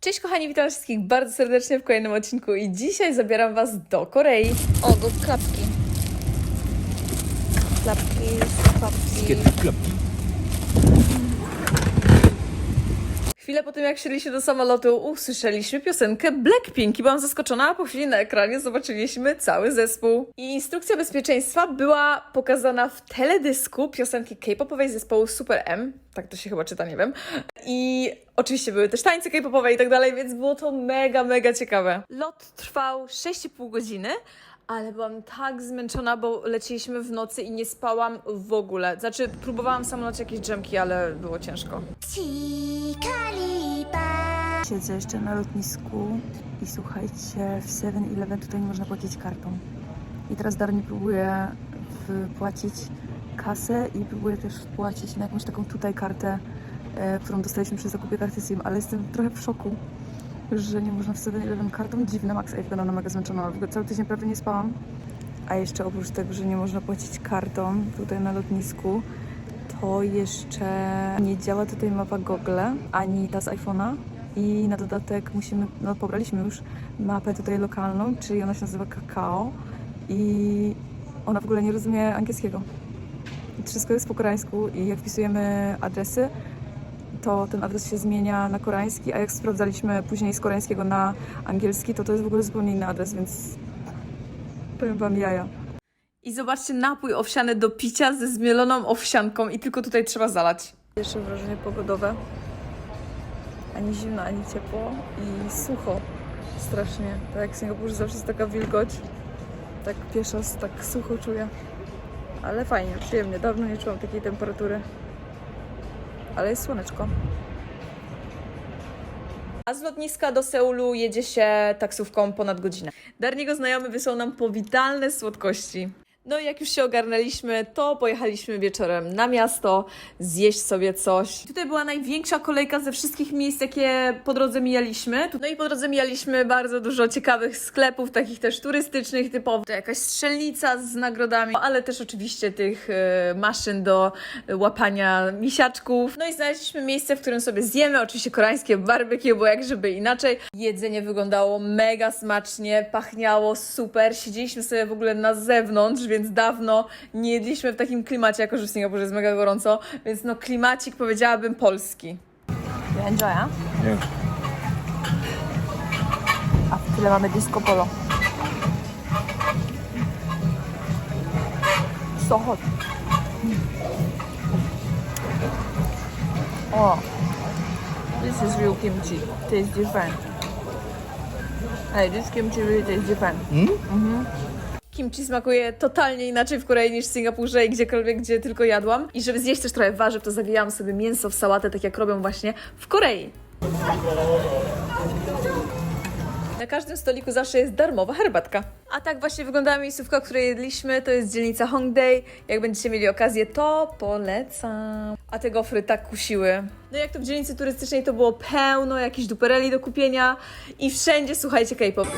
Cześć kochani, witam wszystkich bardzo serdecznie w kolejnym odcinku i dzisiaj zabieram Was do Korei. O, go klapki. Klapki, klapki. klapki. Chwilę po tym jak wsiedliśmy do samolotu usłyszeliśmy piosenkę Blackpink i byłam zaskoczona, a po chwili na ekranie zobaczyliśmy cały zespół. I instrukcja bezpieczeństwa była pokazana w teledysku piosenki K-popowej zespołu Super M, tak to się chyba czyta, nie wiem. I oczywiście były też tańce K-popowe i tak dalej, więc było to mega, mega ciekawe. Lot trwał 6,5 godziny, ale byłam tak zmęczona, bo leciliśmy w nocy i nie spałam w ogóle. Znaczy, próbowałam w samolocie jakieś drzemki, ale było ciężko. Siedzę jeszcze na lotnisku i słuchajcie, w 7-Eleven tutaj nie można płacić kartą. I teraz Darni próbuje wpłacić kasę i próbuje też wpłacić na jakąś taką tutaj kartę, e, którą dostaliśmy przy zakupie karty SIM, ale jestem trochę w szoku, że nie można w 7-Eleven kartą. Dziwne, Max, wyglądam na mega zmęczona, w ogóle cały tydzień prawie nie spałam. A jeszcze oprócz tego, że nie można płacić kartą tutaj na lotnisku, to jeszcze nie działa tutaj mapa Google, ani ta z iPhone'a. I na dodatek musimy, no pobraliśmy już mapę tutaj lokalną, czyli ona się nazywa Kakao i ona w ogóle nie rozumie angielskiego. Wszystko jest po koreańsku i jak wpisujemy adresy, to ten adres się zmienia na koreański, a jak sprawdzaliśmy później z koreańskiego na angielski, to to jest w ogóle zupełnie inny adres, więc powiem wam jaja. I zobaczcie napój owsiany do picia ze zmieloną owsianką i tylko tutaj trzeba zalać. Pierwsze wrażenie pogodowe. Ani zimno, ani ciepło i sucho. Strasznie. Tak jak w Singapurze zawsze jest taka wilgoć. Tak raz tak sucho czuję. Ale fajnie, przyjemnie. Dawno nie czułam takiej temperatury. Ale jest słoneczko. A z lotniska do Seulu jedzie się taksówką ponad godzinę. Darniego znajomy wysłał nam powitalne słodkości. No i jak już się ogarnęliśmy, to pojechaliśmy wieczorem na miasto, zjeść sobie coś. Tutaj była największa kolejka ze wszystkich miejsc, jakie po drodze mijaliśmy. No i po drodze mijaliśmy bardzo dużo ciekawych sklepów, takich też turystycznych, typowo to jakaś strzelnica z nagrodami, ale też oczywiście tych e, maszyn do łapania misiaczków. No i znaleźliśmy miejsce, w którym sobie zjemy, oczywiście koreańskie barbecue, bo jak żeby inaczej. Jedzenie wyglądało mega smacznie, pachniało super, siedzieliśmy sobie w ogóle na zewnątrz, więc dawno nie jedliśmy w takim klimacie, jako że w Singapurze jest mega gorąco, więc no klimacik powiedziałabym polski. You enjoy, a? Nie. A w tyle mamy disco polo. So hot. Oh, this is real kimchi. Tastes different. Hey, this kimchi really tastes different. Kimchi smakuje totalnie inaczej w Korei niż w Singapurze i gdziekolwiek, gdzie tylko jadłam. I żeby zjeść też trochę warzyw, to zawijałam sobie mięso w sałatę, tak jak robią właśnie w Korei. Na każdym stoliku zawsze jest darmowa herbatka. A tak właśnie wyglądała miejscówka, w której jedliśmy. To jest dzielnica Hongdae. Jak będziecie mieli okazję, to polecam. A te gofry tak kusiły. No jak to w dzielnicy turystycznej to było pełno jakichś dupereli do kupienia i wszędzie, słuchajcie, K-pop.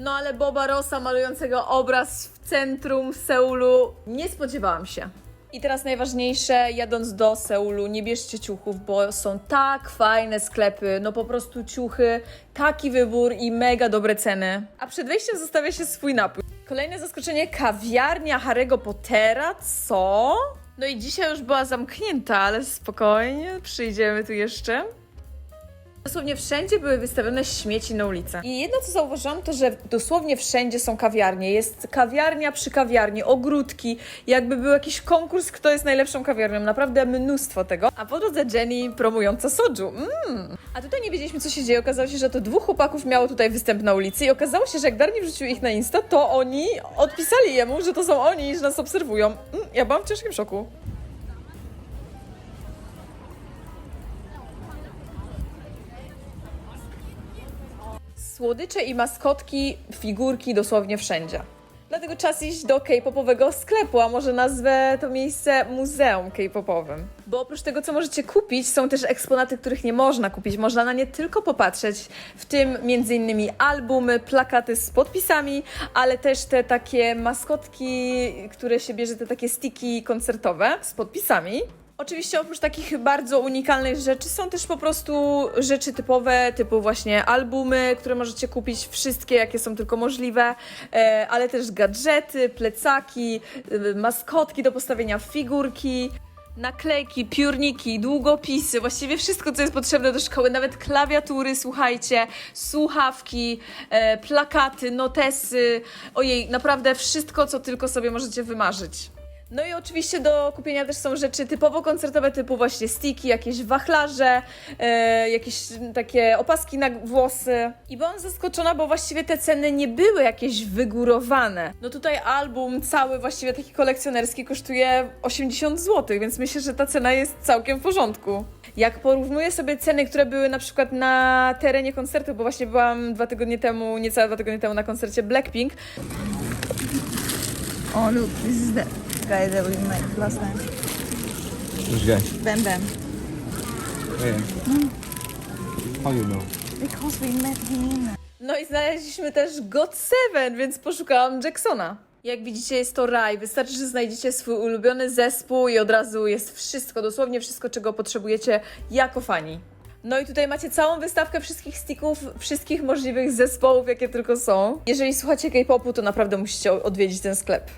No ale Boba Rossa malującego obraz w centrum Seulu nie spodziewałam się. I teraz najważniejsze, jadąc do Seulu, nie bierzcie ciuchów, bo są tak fajne sklepy, no po prostu ciuchy, taki wybór i mega dobre ceny. A przed wejściem zostawia się swój napój. Kolejne zaskoczenie, kawiarnia Harry'ego Pottera, co? No i dzisiaj już była zamknięta, ale spokojnie, przyjdziemy tu jeszcze. Dosłownie wszędzie były wystawione śmieci na ulicę. I jedno co zauważyłam, to że dosłownie wszędzie są kawiarnie. Jest kawiarnia przy kawiarni, ogródki, jakby był jakiś konkurs, kto jest najlepszą kawiarnią. Naprawdę mnóstwo tego. A po drodze Jenny promująca soju. Mm. A tutaj nie wiedzieliśmy, co się dzieje. Okazało się, że to dwóch chłopaków miało tutaj występ na ulicy i okazało się, że jak Darni wrzucił ich na Insta, to oni odpisali jemu, że to są oni że nas obserwują. Mm, ja byłam w ciężkim szoku. Słodycze i maskotki, figurki dosłownie wszędzie. Dlatego czas iść do K-popowego sklepu, a może nazwę to miejsce muzeum K-popowym. Bo oprócz tego, co możecie kupić, są też eksponaty, których nie można kupić. Można na nie tylko popatrzeć, w tym m.in. albumy, plakaty z podpisami, ale też te takie maskotki, które się bierze, te takie stiki koncertowe z podpisami. Oczywiście oprócz takich bardzo unikalnych rzeczy są też po prostu rzeczy typowe, typu właśnie albumy, które możecie kupić, wszystkie jakie są tylko możliwe, e, ale też gadżety, plecaki, e, maskotki do postawienia figurki, naklejki, piórniki, długopisy, właściwie wszystko, co jest potrzebne do szkoły, nawet klawiatury, słuchajcie, słuchawki, e, plakaty, notesy, ojej, naprawdę wszystko, co tylko sobie możecie wymarzyć. No i oczywiście do kupienia też są rzeczy typowo koncertowe, typu właśnie sticki, jakieś wachlarze, e, jakieś takie opaski na włosy. I byłam zaskoczona, bo właściwie te ceny nie były jakieś wygórowane. No tutaj album cały, właściwie taki kolekcjonerski, kosztuje 80 zł, więc myślę, że ta cena jest całkiem w porządku. Jak porównuję sobie ceny, które były na przykład na terenie koncertu, bo właśnie byłam dwa tygodnie temu, niecałe dwa tygodnie temu na koncercie Blackpink, Oh, look, this is guy that we met last time. Which guy? Bam Bam. Where? How you know? Because we met him. No i znaleźliśmy też God Seven, więc poszukałam Jacksona. Jak widzicie, jest to raj. Wystarczy, że znajdziecie swój ulubiony zespół i od razu jest wszystko, dosłownie wszystko, czego potrzebujecie jako fani. No i tutaj macie całą wystawkę wszystkich sticków, wszystkich możliwych zespołów, jakie tylko są. Jeżeli słuchacie K-popu, to naprawdę musicie odwiedzić ten sklep.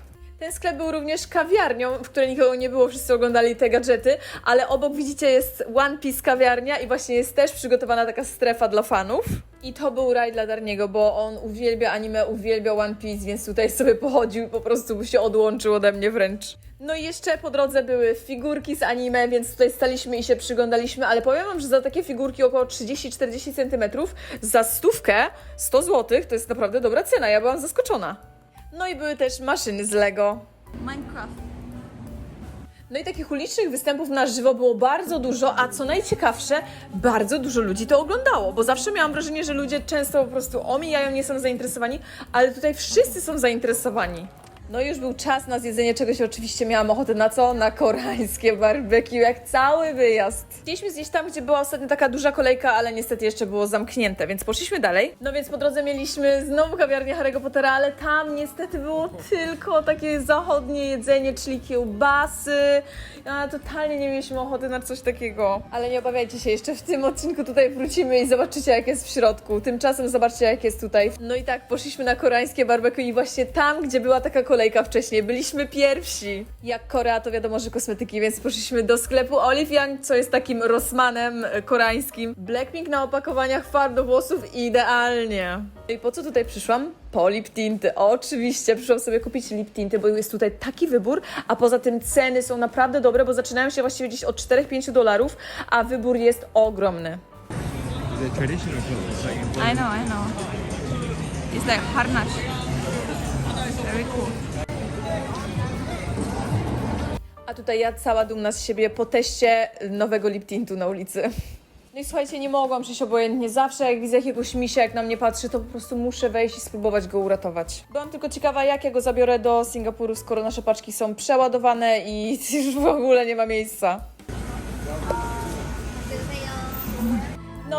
Ten sklep był również kawiarnią, w której nikogo nie było, wszyscy oglądali te gadżety, ale obok widzicie jest One Piece kawiarnia i właśnie jest też przygotowana taka strefa dla fanów. I to był raj dla Darniego, bo on uwielbia anime, uwielbia One Piece, więc tutaj sobie pochodził i po prostu się odłączył ode mnie wręcz. No i jeszcze po drodze były figurki z anime, więc tutaj staliśmy i się przyglądaliśmy, ale powiem wam, że za takie figurki około 30-40 cm, za stówkę 100 zł, to jest naprawdę dobra cena, ja byłam zaskoczona. No i były też maszyny z Lego. Minecraft. No i takich ulicznych występów na żywo było bardzo dużo, a co najciekawsze, bardzo dużo ludzi to oglądało, bo zawsze miałam wrażenie, że ludzie często po prostu omijają, nie są zainteresowani, ale tutaj wszyscy są zainteresowani. No już był czas na zjedzenie czegoś, oczywiście miałam ochotę na co? Na koreańskie barbecue, jak cały wyjazd. Chcieliśmy zjeść tam, gdzie była ostatnio taka duża kolejka, ale niestety jeszcze było zamknięte, więc poszliśmy dalej. No więc po drodze mieliśmy znowu kawiarnię Harry'ego Pottera, ale tam niestety było tylko takie zachodnie jedzenie, czyli kiełbasy. A totalnie nie mieliśmy ochoty na coś takiego. Ale nie obawiajcie się, jeszcze w tym odcinku tutaj wrócimy i zobaczycie, jak jest w środku. Tymczasem zobaczcie, jak jest tutaj. No i tak, poszliśmy na koreańskie barbecue i właśnie tam, gdzie była taka kolejka wcześniej, byliśmy pierwsi. Jak Korea, to wiadomo, że kosmetyki, więc poszliśmy do sklepu Olive Young, co jest takim Rossmanem e, koreańskim. Blackpink na opakowaniach farb do włosów idealnie. I po co tutaj przyszłam? Po lip tinty. Oczywiście, przyszłam sobie kupić lip tinty, bo jest tutaj taki wybór, a poza tym ceny są naprawdę dobre, bo zaczynają się właściwie gdzieś od 4-5 dolarów, a wybór jest ogromny. I know, I know. It's like harnash. Very cool. A tutaj ja cała dumna z siebie po teście nowego lip tintu na ulicy. No i słuchajcie, nie mogłam przyjść obojętnie. Zawsze jak widzę jakiegoś misia, jak na mnie patrzy, to po prostu muszę wejść i spróbować go uratować. Byłam tylko ciekawa, jak ja go zabiorę do Singapuru, skoro nasze paczki są przeładowane i już w ogóle nie ma miejsca.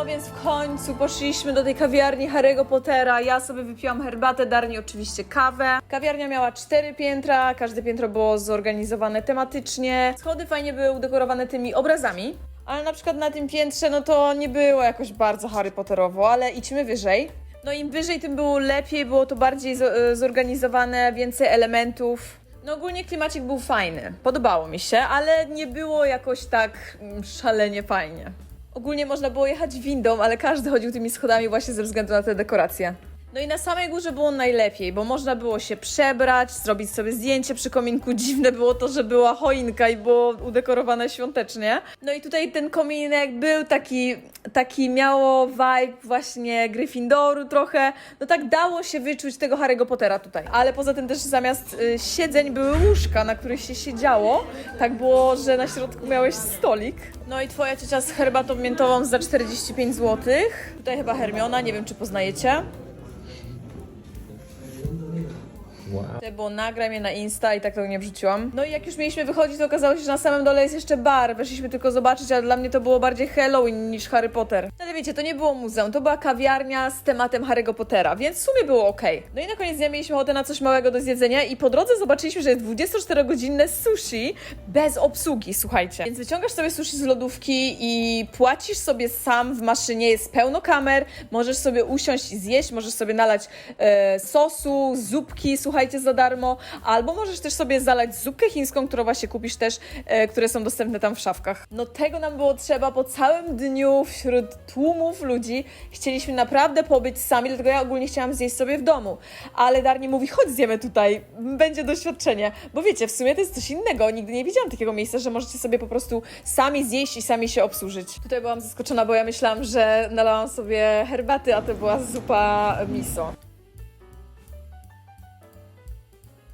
No więc w końcu poszliśmy do tej kawiarni Harry'ego Pottera. Ja sobie wypiłam herbatę, Darni oczywiście kawę. Kawiarnia miała cztery piętra, każde piętro było zorganizowane tematycznie. Schody fajnie były udekorowane tymi obrazami. Ale na przykład na tym piętrze, no to nie było jakoś bardzo Harry Potterowo, ale idźmy wyżej. No im wyżej, tym było lepiej, było to bardziej e, zorganizowane, więcej elementów. No ogólnie klimacik był fajny, podobało mi się, ale nie było jakoś tak mm, szalenie fajnie. Ogólnie można było jechać windą, ale każdy chodził tymi schodami właśnie ze względu na te dekoracje. No i na samej górze było najlepiej, bo można było się przebrać, zrobić sobie zdjęcie przy kominku. Dziwne było to, że była choinka i było udekorowane świątecznie. No i tutaj ten kominek był taki, taki miało vibe właśnie Gryffindoru trochę. No tak dało się wyczuć tego Harry'ego Pottera tutaj. Ale poza tym też zamiast y, siedzeń były łóżka, na których się siedziało. Tak było, że na środku miałeś stolik. No i twoja ciocia z herbatą miętową za 45 zł. Tutaj chyba Hermiona, nie wiem czy poznajecie. Wow. Było nagram je na Insta i tak tego nie wrzuciłam. No i jak już mieliśmy wychodzić, to okazało się, że na samym dole jest jeszcze bar. Weszliśmy tylko zobaczyć, ale dla mnie to było bardziej Halloween niż Harry Potter. Ale wiecie, to nie było muzeum, to była kawiarnia z tematem Harry'ego Pottera, więc w sumie było ok. No i na koniec dnia mieliśmy ochotę na coś małego do zjedzenia i po drodze zobaczyliśmy, że jest 24-godzinne sushi bez obsługi, słuchajcie. Więc wyciągasz sobie sushi z lodówki i płacisz sobie sam w maszynie, jest pełno kamer, możesz sobie usiąść i zjeść, możesz sobie nalać e, sosu, zupki, słuchajcie, za darmo, albo możesz też sobie zalać zupkę chińską, którą właśnie kupisz też, e, które są dostępne tam w szafkach. No tego nam było trzeba po całym dniu wśród tłumów ludzi. Chcieliśmy naprawdę pobyć sami, dlatego ja ogólnie chciałam zjeść sobie w domu. Ale Darni mówi, chodź zjemy tutaj, będzie doświadczenie. Bo wiecie, w sumie to jest coś innego. Nigdy nie widziałam takiego miejsca, że możecie sobie po prostu sami zjeść i sami się obsłużyć. Tutaj byłam zaskoczona, bo ja myślałam, że nalałam sobie herbaty, a to była zupa miso.